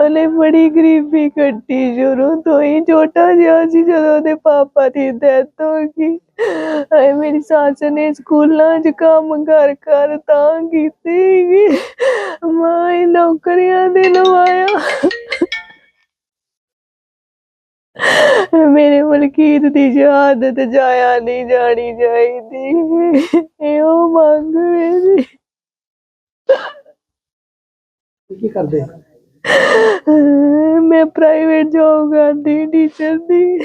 ਉਹਨੇ ਬੜੀ ਗਰੀਬੀ ਕੱਟੀ ਸ਼ੁਰੂ ਤੋਂ ਹੀ, ਛੋਟਾ ਜਿਹਾ ਸੀ ਜਦੋਂ ਉਹਦੇ ਪਾਪਾ ਦੀ ਡੈਥ ਹੋ ਗਈ। ਹਾਏ, ਮੇਰੀ ਸੱਸ ਨੇ ਸਕੂਲਾਂ 'ਚ ਕੰਮ ਕਰ ਕਰ ਤਾਂ ਕੀਤੀ ਮਾਂ ਹੀ ਨੌਕਰੀਆਂ ਦੇ ਲਵਾਇਆ। ਮੇਰੇ ਮਲਕੀਤ ਦੀ ਸ਼ਹਾਦਤ ਜਾਇਆ ਨਹੀਂ ਜਾਣੀ ਚਾਹੀਦੀ। ਇਹੋ ਮੰਗ ਮੇਰੀ। ਕੀ ਕਰਦੇ? ਮੈਂ ਪ੍ਰਾਈਵੇਟ ਜੌਬ ਕਰਦੀ ਟੀਚਰ ਦੀ।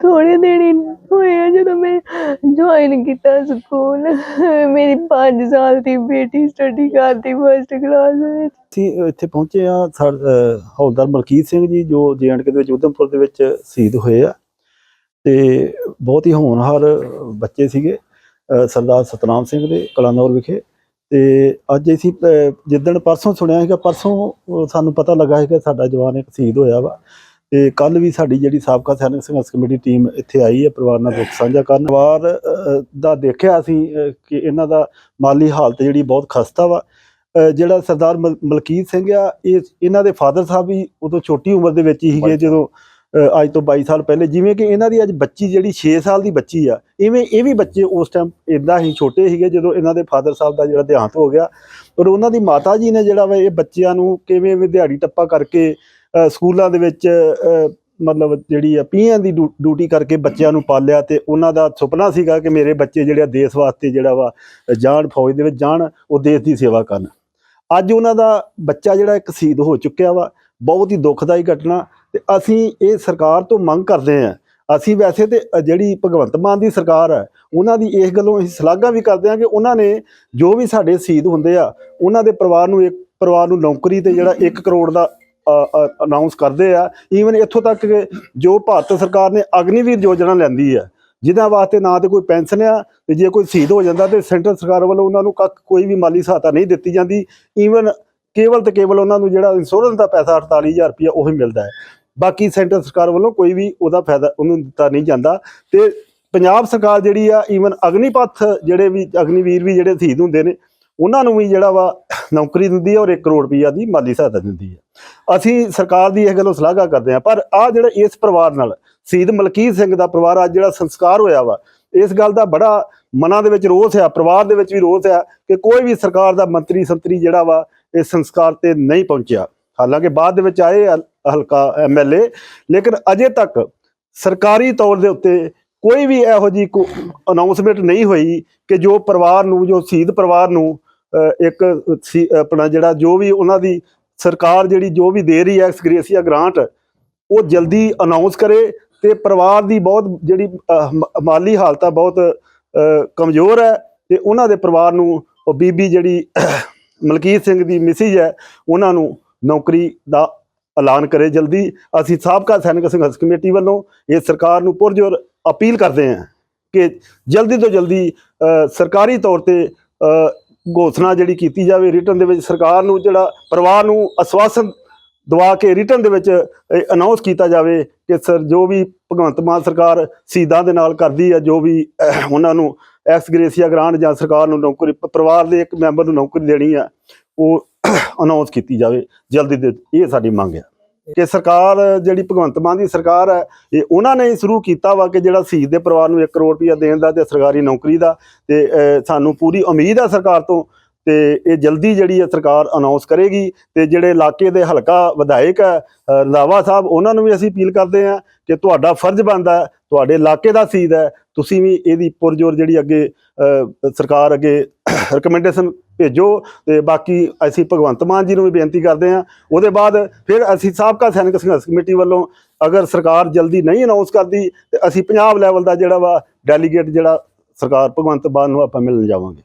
ਥੋੜੇ ਦਿਨ ਹੀ ਹੋਏ ਆ ਜਦੋਂ ਮੈਂ ਜੁਆਇਨ ਕੀਤਾ ਸਕੂਲ। ਮੇਰੀ 5 ਸਾਲ ਦੀ ਬੇਟੀ ਸਟੱਡੀ ਕਰਦੀ ਫਸਟ ਕਲਾਸ ਵਿੱਚ। ਅਸੀਂ ਇੱਥੇ ਪਹੁੰਚੇ ਆ ਹੌਲਦਾਰ ਮਲਕੀਤ ਸਿੰਘ ਜੀ, ਜੋ ਜੇਐਂਡਕੇ ਦੇ ਵਿੱਚ ਉਧਮਪੁਰ ਦੇ ਵਿੱਚ ਸ਼ਹੀਦ ਹੋਏ ਆ। ਤੇ ਬਹੁਤ ਹੀ ਹੋਣਹਾਰ ਬੱਚੇ ਸੀਗੇ ਸਰਦਾਰ ਸਤਨਾਮ ਸਿੰਘ ਦੇ, ਕਲਾਨੌਰ ਵਿਖੇ। ਤੇ ਅੱਜ ਅਸੀਂ ਜਿੱਦਣ ਪਰਸੋਂ ਸੁਣਿਆ ਸੀਗਾ ਪਰਸੋਂ ਸਾਨੂੰ ਪਤਾ ਲੱਗਾ ਸੀ ਕਿ ਸਾਡਾ ਜਵਾਨ ਇੱਕ ਸ਼ਹੀਦ ਹੋਇਆ ਵਾ। ਤੇ ਕੱਲ ਵੀ ਸਾਡੀ ਜਿਹੜੀ ਸਾਬਕਾ ਸੈਨਿਕ ਸੰਘਰਸ਼ ਕਮੇਟੀ ਟੀਮ ਇੱਥੇ ਆਈ ਹੈ ਪਰਿਵਾਰ ਨਾਲ ਦੁੱਖ ਸਾਂਝਾ ਕਰਨ। ਅਹ, ਦਾ ਦੇਖਿਆ ਅਸੀਂ ਕਿ ਇਹਨਾਂ ਦਾ ਮਾਲੀ ਹਾਲਤ ਜਿਹੜੀ ਬਹੁਤ ਖਸਤਾ ਵਾ। ਜਿਹੜਾ ਸਰਦਾਰ ਮਲ- ਮਲਕੀਤ ਸਿੰਘ ਆ ਇਹ ਇਹਨਾਂ ਦੇ ਫਾਦਰ ਸਾਹਿਬ ਵੀ ਉਦੋਂ ਛੋਟੀ ਉਮਰ ਦੇ ਵਿੱਚ ਹੀ ਸੀਗੇ ਜਦੋਂ ਅੱਜ ਤੋਂ 22 ਸਾਲ ਪਹਿਲੇ, ਜਿਵੇਂ ਕਿ ਇਹਨਾਂ ਦੀ ਅੱਜ ਬੱਚੀ ਜਿਹੜੀ 6 ਸਾਲ ਦੀ ਬੱਚੀ ਆ, ਇਵੇਂ ਇਹ ਵੀ ਬੱਚੇ ਉਸ ਟਾਈਮ ਇਦਾਂ ਹੀ ਛੋਟੇ ਸੀਗੇ ਜਦੋਂ ਇਹਨਾਂ ਦੇ ਫਾਦਰ ਸਾਹਿਬ ਦਾ ਜਿਹੜਾ ਦੇਹਾਂਤ ਹੋ ਗਿਆ। ਔਰ ਉਹਨਾਂ ਦੀ ਮਾਤਾ ਜੀ ਨੇ ਜਿਹੜਾ ਵਾ ਇਹ ਬੱਚਿਆਂ ਨੂੰ ਕਿਵੇਂ ਵੀ ਦਿਹਾੜੀ ਟੱਪਾ ਕਰਕੇ ਸਕੂਲਾਂ ਦੇ ਵਿੱਚ ਮਤਲਬ ਜਿਹੜੀ ਆ ਪੀਆਂ ਦੀ ਡਿਊ- ਡਿਊਟੀ ਕਰਕੇ ਬੱਚਿਆਂ ਨੂੰ ਪਾਲਿਆ ਤੇ ਉਹਨਾਂ ਦਾ ਸੁਪਨਾ ਸੀਗਾ ਕਿ ਮੇਰੇ ਬੱਚੇ ਜਿਹੜੇ ਆ ਦੇਸ਼ ਵਾਸਤੇ ਜਿਹੜਾ ਵਾ ਜਾਣ, ਫੌਜ ਦੇ ਵਿੱਚ ਜਾਣ, ਉਹ ਦੇਸ਼ ਦੀ ਸੇਵਾ ਕਰਨ। ਅੱਜ ਉਹਨਾਂ ਦਾ ਬੱਚਾ ਜਿਹੜਾ ਇੱਕ ਸ਼ਹੀਦ ਹੋ ਚੁੱਕਿਆ ਵਾ, ਬਹੁਤ ਹੀ ਦੁਖਦਾਈ ਘਟਨਾ। ਤੇ ਅਸੀਂ ਇਹ ਸਰਕਾਰ ਤੋਂ ਮੰਗ ਕਰਦੇ ਹਾਂ। ਅਸੀਂ ਵੈਸੇ ਤੇ ਜਿਹੜੀ ਭਗਵੰਤ ਮਾਨ ਦੀ ਸਰਕਾਰ ਹੈ, ਉਹਨਾਂ ਦੀ ਇਸ ਗੱਲੋਂ ਅਸੀਂ ਸ਼ਲਾਘਾ ਵੀ ਕਰਦੇ ਹਾਂ ਕਿ ਉਹਨਾਂ ਨੇ ਜੋ ਵੀ ਸਾਡੇ ਸ਼ਹੀਦ ਹੁੰਦੇ ਆ, ਉਹਨਾਂ ਦੇ ਪਰਿਵਾਰ ਨੂੰ ਇੱਕ, ਪਰਿਵਾਰ ਨੂੰ ਨੌਕਰੀ ਤੇ ਜਿਹੜਾ 1 ਕਰੋੜ ਦਾ ਅਨਾਉਂਸ ਕਰਦੇ ਆ। ਈਵਨ ਇੱਥੋਂ ਤੱਕ ਕਿ ਜੋ ਭਾਰਤ ਸਰਕਾਰ ਨੇ ਅਗਨੀਵੀਰ ਯੋਜਨਾ ਲੈਂਦੀ ਆ ਜਿਹਨਾਂ ਵਾਸਤੇ ਨਾ ਤੇ ਕੋਈ ਪੈਨਸ਼ਨ ਆ, ਤੇ ਜੇ ਕੋਈ ਸ਼ਹੀਦ ਹੋ ਜਾਂਦਾ ਤੇ ਸੈਂਟਰ ਸਰਕਾਰ ਵੱਲੋਂ ਉਹਨਾਂ ਨੂੰ ਕੱਖ ਕੋਈ ਵੀ ਮਾਲੀ ਸਹਾਇਤਾ ਨਹੀਂ ਦਿੱਤੀ ਜਾਂਦੀ। ਈਵਨ ਕੇਵਲ ਤੇ ਕੇਵਲ ਉਹਨਾਂ ਨੂੰ ਜਿਹੜਾ ਇੰਸ਼ੋਰੈਂਸ ਦਾ ਪੈਸਾ 48000 ਰੁਪਇਆ ਉਹੀ ਮਿਲਦਾ ਹੈ। ਬਾਕੀ ਸੈਂਟਰ ਸਰਕਾਰ ਵੱਲੋਂ ਕੋਈ ਵੀ ਉਹਦਾ ਫਾਇਦਾ ਉਹਨੂੰ ਦਿੱਤਾ ਨਹੀਂ ਜਾਂਦਾ ਤੇ ਪੰਜਾਬ ਸਰਕਾਰ ਜਿਹੜੀ ਆ ਈਵਨ ਅਗਨੀਪਥ ਜਿਹੜੇ ਵੀ ਅਗਨੀਵੀਰ ਵੀ ਜਿਹੜੇ ਸ਼ਹੀਦ ਹੁੰਦੇ ਨੇ, ਉਹਨਾਂ ਨੂੰ ਵੀ ਜਿਹੜਾ ਵਾ ਨੌਕਰੀ ਦਿੰਦੀ ਹੈ ਔਰ 1 ਕਰੋੜ ਰੁਪਈਆ ਦੀ ਮਾਲੀ ਸਹਾਇਤਾ ਦਿੰਦੀ ਹੈ ਅਸੀਂ ਸਰਕਾਰ ਦੀ ਇਹ ਗੱਲੋਂ ਸ਼ਲਾਘਾ ਕਰਦੇ ਹਾਂ ਪਰ ਆ ਜਿਹੜਾ ਇਸ ਪਰਿਵਾਰ ਨਾਲ, ਸ਼ਹੀਦ ਮਲਕੀਤ ਸਿੰਘ ਦਾ ਪਰਿਵਾਰ ਅੱਜ ਜਿਹੜਾ ਸੰਸਕਾਰ ਹੋਇਆ ਵਾ, ਇਸ ਗੱਲ ਦਾ ਬੜਾ ਮਨਾਂ ਦੇ ਵਿੱਚ ਰੋਸ ਆ, ਪਰਿਵਾਰ ਦੇ ਵਿੱਚ ਵੀ ਰੋਸ ਆ ਕਿ ਕੋਈ ਵੀ ਸਰਕਾਰ ਦਾ ਮੰਤਰੀ ਸੰਤਰੀ ਜਿਹੜਾ ਵਾ, ਇਸ ਸੰਸਕਾਰ ਤੇ ਨਹੀਂ ਪਹੁੰਚਿਆ। ਹਾਲਾਂਕਿ ਬਾਅਦ ਦੇ ਵਿੱਚ ਆਏ ਆ ਹਲਕਾ ਐਮਐਲਏ ਲੇਕਿਨ ਅਜੇ ਤੱਕ ਸਰਕਾਰੀ ਤੌਰ ਦੇ ਉੱਤੇ ਕੋਈ ਵੀ ਇਹੋ ਜੀ ਅਨਾਉਂਸਮੈਂਟ ਨਹੀਂ ਹੋਈ ਕਿ ਜੋ ਪਰਿਵਾਰ ਨੂੰ, ਜੋ ਸ਼ਹੀਦ ਪਰਿਵਾਰ ਨੂੰ ਇੱਕ ਸੀ- ਆਪਣਾ ਜਿਹੜਾ ਜੋ ਵੀ ਉਹਨਾਂ ਦੀ ਸਰਕਾਰ ਜਿਹੜੀ ਜੋ ਵੀ ਦੇ ਰਹੀ ਹੈ, ਐਕਸਗ੍ਰੇਸੀਆ ਗ੍ਰਾਂਟ, ਉਹ ਜਲਦੀ ਅਨਾਉਂਸ ਕਰੇ ਤੇ ਪਰਿਵਾਰ ਦੀ ਬਹੁਤ ਜਿਹੜੀ ਮਾਲੀ ਹਾਲਤ ਆ, ਬਹੁਤ ਕਮਜ਼ੋਰ ਹੈ ਤੇ ਉਹਨਾਂ ਦੇ ਪਰਿਵਾਰ ਨੂੰ ਉਹ ਬੀਬੀ ਜਿਹੜੀ ਮਲਕੀਤ ਸਿੰਘ ਦੀ ਮਿਸਿਜ ਹੈ, ਉਹਨਾਂ ਨੂੰ ਨੌਕਰੀ ਦਾ ਐਲਾਨ ਕਰੇ ਜਲਦੀ। ਅਸੀਂ ਸਾਬਕਾ ਸੈਨਿਕ ਸੰਘਰਸ਼ ਕਮੇਟੀ ਵੱਲੋਂ ਇਹ ਸਰਕਾਰ ਨੂੰ ਪੁਰਜੋਰ ਅਪੀਲ ਕਰਦੇ ਹਾਂ ਕਿ ਜਲਦੀ ਤੋਂ ਜਲਦੀ ਸਰਕਾਰੀ ਤੌਰ ਤੇ ਘੋਸ਼ਣਾ ਜਿਹੜੀ ਕੀਤੀ ਜਾਵੇ ਰਿਟਰਨ ਦੇ ਵਿੱਚ, ਸਰਕਾਰ ਨੂੰ ਜਿਹੜਾ ਪਰਿਵਾਰ ਨੂੰ ਅਸਵਾਸਨ ਦਵਾ ਕੇ ਰਿਟਰਨ ਦੇ ਵਿੱਚ ਅਨਾਉਂਸ ਕੀਤਾ ਜਾਵੇ ਕਿ ਸਰ ਜੋ ਵੀ ਭਗਵੰਤ ਮਾਨ ਸਰਕਾਰ ਸ਼ਹੀਦਾਂ ਦੇ ਨਾਲ ਕਰਦੀ ਹੈ, ਜੋ ਵੀ ਉਹਨਾਂ ਨੂੰ ਐਕਸ ਗ੍ਰੇਸੀਆ ਗ੍ਰਾਂਟ ਜਾਂ ਸਰਕਾਰ ਨੂੰ ਨੌਕਰੀ, ਪਰਿਵਾਰ ਦੇ ਇੱਕ ਮੈਂਬਰ ਨੂੰ ਨੌਕਰੀ ਦੇਣੀ ਆ ਉਹ ਅਨਾਉਂਸ ਕੀਤੀ ਜਾਵੇ ਜਲਦੀ ਦੇ ਇਹ ਸਾਡੀ ਮੰਗ ਹੈ ਕਿ ਸਰਕਾਰ ਜਿਹੜੀ ਭਗਵੰਤ ਮਾਨ ਦੀ ਸਰਕਾਰ ਹੈ ਇਹ ਉਹਨਾਂ ਨੇ ਹੀ ਸ਼ੁਰੂ ਕੀਤਾ ਵਾ ਕਿ ਜਿਹੜਾ ਸ਼ਹੀਦ ਦੇ ਪਰਿਵਾਰ ਨੂੰ 1 ਕਰੋੜ ਰੁਪਇਆ ਦੇਣ ਦਾ ਤੇ ਸਰਕਾਰੀ ਨੌਕਰੀ ਦਾ ਤੇ ਸਾਨੂੰ ਪੂਰੀ ਉਮੀਦ ਹੈ ਸਰਕਾਰ ਤੋਂ ਤੇ ਇਹ ਜਲਦੀ ਜਿਹੜੀ ਹੈ ਸਰਕਾਰ ਅਨਾਉਂਸ ਕਰੇਗੀ ਤੇ ਜਿਹੜੇ ਇਲਾਕੇ ਦੇ ਹਲਕਾ ਵਿਧਾਇਕ ਹੈ ਅਹ, ਸਾਹਿਬ ਉਹਨਾਂ ਨੂੰ ਵੀ ਅਸੀਂ ਅਪੀਲ ਕਰਦੇ ਹਾਂ ਕਿ ਤੁਹਾਡਾ ਫਰਜ਼ ਬਣਦਾ ਤੁਹਾਡੇ ਇਲਾਕੇ ਦਾ ਸ਼ਹੀਦ ਹੈ ਤੁਸੀਂ ਵੀ ਇਹਦੀ ਪੁਰਜੋਰ ਜਿਹੜੀ ਅੱਗੇ ਸਰਕਾਰ ਅੱਗੇ ਰეკਮੈਂਡੇਸ਼ਨ ਭੇਜੋ ਤੇ ਬਾਕੀ ਅਸੀਂ ਭਗਵੰਤ ਮਾਨ ਜੀ ਨੂੰ ਵੀ ਬੇਨਤੀ ਕਰਦੇ ਹਾਂ। ਉਹਦੇ ਬਾਅਦ ਫਿਰ ਅਸੀਂ ਸਾਬਕਾ ਸੈਨਿਕ ਸੰਘਰਸ਼ ਕਮੇਟੀ ਵੱਲੋਂ ਅਗਰ ਸਰਕਾਰ ਜਲਦੀ ਨਹੀਂ ਅਨਾਉਂਸ ਕਰਦੀ, ਤੇ ਅਸੀਂ ਪੰਜਾਬ ਲੈਵਲ ਦਾ ਜਿਹੜਾ ਵਾ ਡੈਲੀਗੇਟ ਜਿਹੜਾ ਸਰਕਾਰ ਭਗਵੰਤ ਮਾਨ ਨੂੰ ਆਪਾਂ ਮਿਲਣ ਜਾਵਾਂਗੇ।